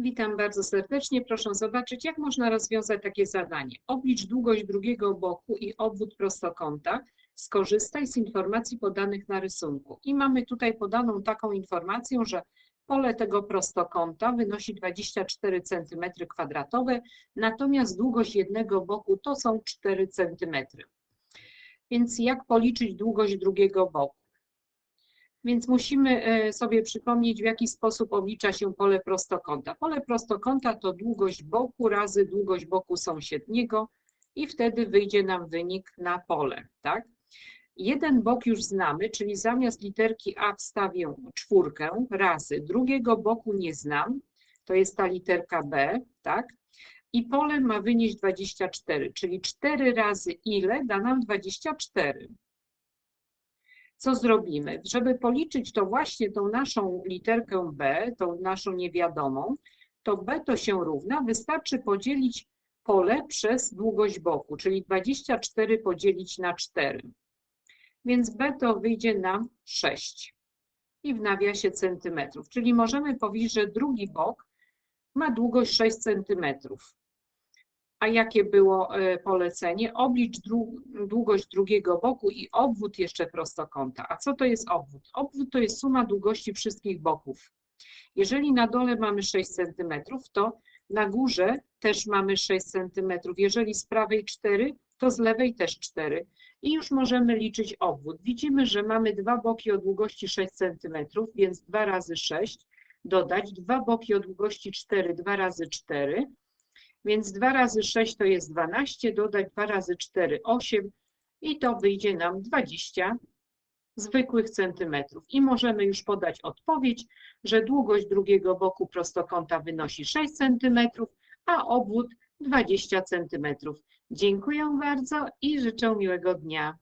Witam bardzo serdecznie. Proszę zobaczyć, jak można rozwiązać takie zadanie. Oblicz długość drugiego boku i obwód prostokąta. Skorzystaj z informacji podanych na rysunku. I mamy tutaj podaną taką informację, że pole tego prostokąta wynosi 24 cm2, natomiast długość jednego boku to są 4 cm. Więc jak policzyć długość drugiego boku? Więc musimy e, sobie przypomnieć, w jaki sposób oblicza się pole prostokąta. Pole prostokąta to długość boku razy długość boku sąsiedniego i wtedy wyjdzie nam wynik na pole, tak? Jeden bok już znamy, czyli zamiast literki A wstawię czwórkę razy drugiego boku nie znam, to jest ta literka B, tak? I pole ma wynieść 24, czyli 4 razy ile da nam 24 co zrobimy? Żeby policzyć to właśnie tą naszą literkę B, tą naszą niewiadomą, to B to się równa, wystarczy podzielić pole przez długość boku, czyli 24 podzielić na 4. Więc B to wyjdzie nam 6 i w nawiasie centymetrów, czyli możemy powiedzieć, że drugi bok ma długość 6 centymetrów. A jakie było e, polecenie? Oblicz długość drugiego boku i obwód jeszcze prostokąta. A co to jest obwód? Obwód to jest suma długości wszystkich boków. Jeżeli na dole mamy 6 cm, to na górze też mamy 6 cm. Jeżeli z prawej 4, to z lewej też 4. I już możemy liczyć obwód. Widzimy, że mamy dwa boki o długości 6 cm, więc 2 razy 6 dodać, dwa boki o długości 4, 2 razy 4 więc 2 razy 6 to jest 12, dodać 2 razy 4, 8 i to wyjdzie nam 20 zwykłych centymetrów. I możemy już podać odpowiedź, że długość drugiego boku prostokąta wynosi 6 centymetrów, a obwód 20 centymetrów. Dziękuję bardzo i życzę miłego dnia.